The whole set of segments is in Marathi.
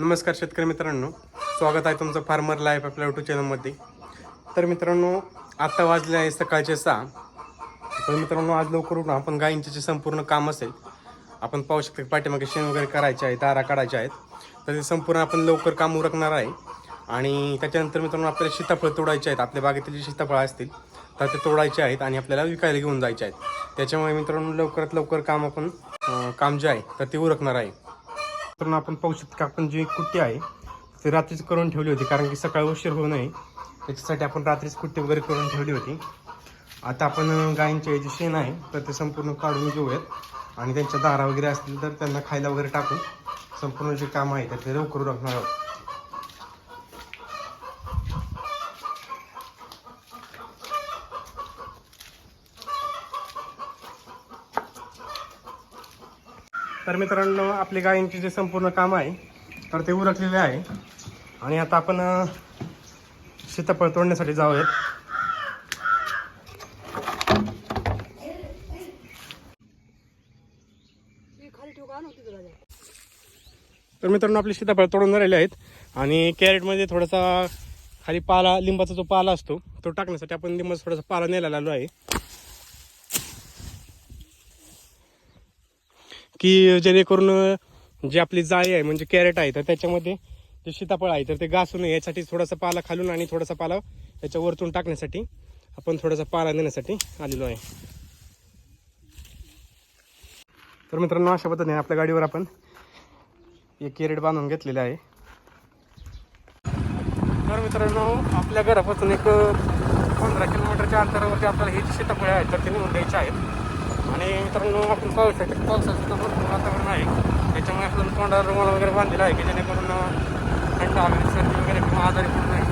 नमस्कार शेतकरी मित्रांनो. स्वागत आहे तुमचं फार्मर लाईफ आपल्या युट्यूब चॅनलमध्ये तर मित्रांनो आत्ता वाजले आहे सकाळचे सहा. तर मित्रांनो आज लवकर उठून आपण गायींचे जे संपूर्ण काम असेल. आपण पाहू शकतो की पाठीमागे शेण वगैरे करायचे आहे दारा काढायचे आहेत. तर ते संपूर्ण आपण लवकर काम उरकणार आहे. आणि त्याच्यानंतर मित्रांनो आपल्याला सीताफळ तोडायचे आहेत. आपल्या बागेतील जे सीताफळ असतील तर ते तोडायचे आहेत आणि आपल्याला विकायला घेऊन जायचे आहेत. त्याच्यामुळे मित्रांनो लवकरात लवकर काम आपण काम जे आहे तर ते उरकणार आहे. मित्रांनो आपण पाहू शकतो की आपण जी कुट्टी आहे ती रात्रीच करून ठेवली होती कारण की सकाळी उशीर होऊ नये. त्याच्यासाठी आपण रात्रीच कुट्टी वगैरे करून ठेवली होती. आता आपण गायींचे जे शेण आहे तर ते संपूर्ण काढून घेऊयात. आणि त्यांच्या दारा वगैरे असतील तर त्यांना खायला वगैरे टाकून संपूर्ण जे काम आहे तर ते लवकर उरकणार आहोत. तर मित्रांनो आपले गायींचे जे संपूर्ण काम आहे तर ते उरकलेले आहे. आणि आता आपण सीताफळ तोडण्यासाठी जाऊयात. तर मित्रांनो आपले सीताफळ तोडून झालेले आहेत. आणि कॅरेटमध्ये थोडासा खाली पाला लिंबाचा जो पाला असतो तो टाकण्यासाठी आपण लिंबाचा थोडासा पाला नेला आलो आहे. की जेणेकरून जी आपली जाळी आहे म्हणजे कॅरेट आहे तर त्याच्यामध्ये जे सीताफळ आहे तर ते घासू नये यासाठी थोडासा पाला खालून आणि थोडासा पाला त्याच्या वरतून टाकण्यासाठी आपण थोडासा पाला देण्यासाठी आलेलो आहे. तर मित्रांनो अशा पद्धतीने आपल्या गाडीवर आपण एक कॅरेट बांधून घेतलेलं आहे. तर मित्रांनो आपल्या घरापासून एक पंधरा किलोमीटरच्या अंतरावरती आपल्याला हे जे सीताफळे आहेत तर ते नेऊन द्यायचे आहेत. आणि मित्रांनो आपण पाऊस आहे पावसाचं तर भरपूर वातावरण आहे. त्याच्यामुळे आपण तोंडावर रुमाल वगैरे बांधलेला आहे की जेणेकरून थंड वगैरे सर्दी वगैरे किंवा आजारी पडू नये.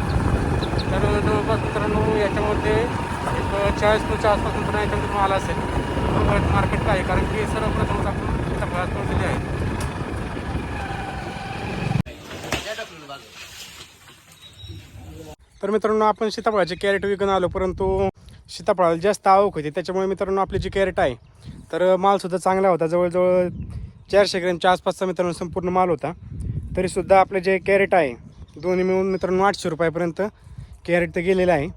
तर जवळपास मित्रांनो याच्यामध्ये एक चाळीस फुटच्या आसपास मित्रांनो याच्यामध्ये माल असेल. मार्केट आहे कारण की सर्वप्रथमच आपण सीताफळ तोडलेले आहे. तर मित्रांनो आपण सीताफळाचे कॅरेट विकून आलो परंतु सीताफळाला जास्त आवक होती त्याच्यामुळे मित्रांनो आपली जी कॅरेट आहे तर मालसुद्धा चांगला होता. जवळजवळ चारशे ग्रॅमच्या आसपासचा मित्रांनो संपूर्ण माल होता. तरीसुद्धा आपलं जे कॅरेट आहे दोन्ही मिळून मित्रांनो आठशे रुपयापर्यंत कॅरेट तर गेलेलं आहे.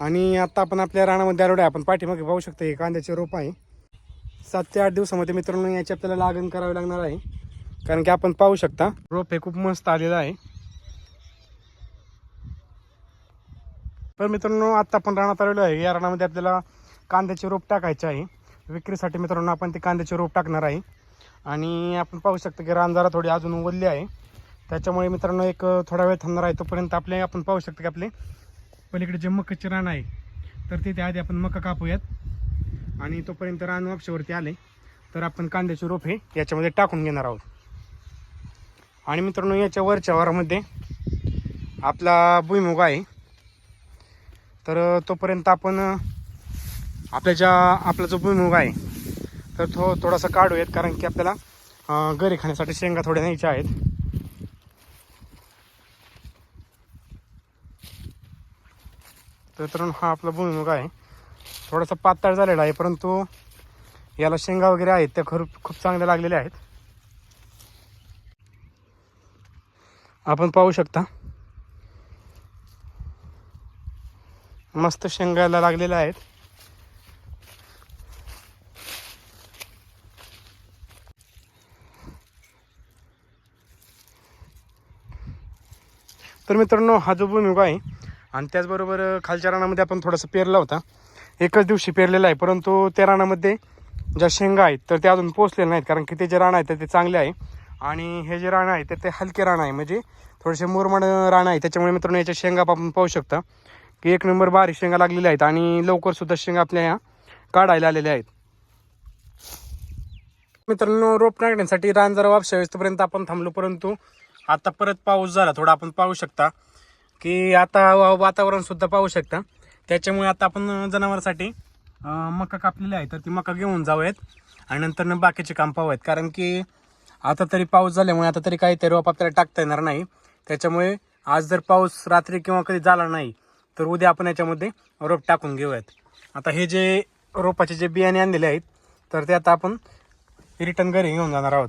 आणि आता आपण आपल्या रानामध्ये आलो आहे. आपण पाठीमागे पाहू शकतो हे कांद्याचे रोप आहे. सात ते आठ दिवसामध्ये मित्रांनो याची आपल्याला लागण करावी लागणार आहे. कारण की आपण पाहू शकता रोप हे खूप मस्त आलेलं आहे. तर मित्रांनो आता आपण रानात आलेलो आहे. या रानामध्ये आपल्याला कांद्याचे रोप टाकायचे आहे. विक्रीसाठी मित्रांनो आपण ते कांद्याचे रोप टाकणार आहे. आणि आपण पाहू शकतो की रान जरा थोडी अजून उगवली आहे. त्याच्यामुळे मित्रांनो एक थोडा वेळ थांबणार आहे. तोपर्यंत आपले आपण पाहू शकतो की आपले पलीकडे जे मकाचे रान आहे तर तिथे आधी आपण मका कापूयात. आणि तोपर्यंत रान वापशावरती आले तर आपण कांद्याचे रोप हे याच्यामध्ये टाकून घेणार आहोत. आणि मित्रांनो याच्या वरच्या वारामध्ये आपला भुईमुग आहे. तर तोपर्यंत आपण आपल्या ज्या आपला जो भुईमुग आहे तर तो थोडासा काढूयात कारण की आपल्याला घरी खाण्यासाठी शेंगा थोड्या न्यायच्या आहेत. तर हा आपला भुईमुग आहे. थोडासा पातळ झालेला आहे परंतु याला शेंगा वगैरे आहेत त्या खरं खूप चांगल्या लागलेल्या आहेत. आपण पाहू शकता. मस्त शेंगायला लागलेल्या आहेत. तर मित्रांनो हा जो भूमिका आहे आणि त्याचबरोबर खालच्या रानामध्ये आपण थोडासा पेरला होता. एकच दिवशी पेरलेला आहे परंतु त्या रानामध्ये ज्या शेंगा आहेत तर ते अजून पोचलेल्या नाहीत कारण की ते जे रान आहे तर ते चांगले आहे. आणि हे जे रान आहे तर ते हलके रान आहे म्हणजे थोडेसे मुरमाड रान आहे त्याच्यामुळे मित्रांनो याच्या शेंगा आपण पाहू शकता. एक नंबर बारीक शेंगा लागलेल्या आहेत आणि लवकर सुद्धा शेंगा आपल्या ह्या काढायला आलेल्या आहेत. मित्रांनो रोप टाकण्यासाठी रान जरा वापशावेस्तपर्यंत आपण थांबलो परंतु आता परत पाऊस झाला थोडा आपण पाहू शकता की आता वा- वातावरण सुद्धा पाहू शकता. त्याच्यामुळे आता आपण जनावरांसाठी मका कापलेली आहे तर ती मका घेऊन जाऊयात आणि नंतर बाकीचे काम पाहूयात. कारण की आता तरी पाऊस झाल्यामुळे आता तरी काही रोप आपल्याला टाकता येणार नाही. त्याच्यामुळे आज जर पाऊस रात्री किंवा कधी झाला नाही तर उद्या आपण याच्यामध्ये रोप टाकून घेऊयात. आता हे जे रोपाचे जे बियाणे आणलेले आहेत तर ते आता आपण रिटर्न घरी घेऊन जाणार आहोत.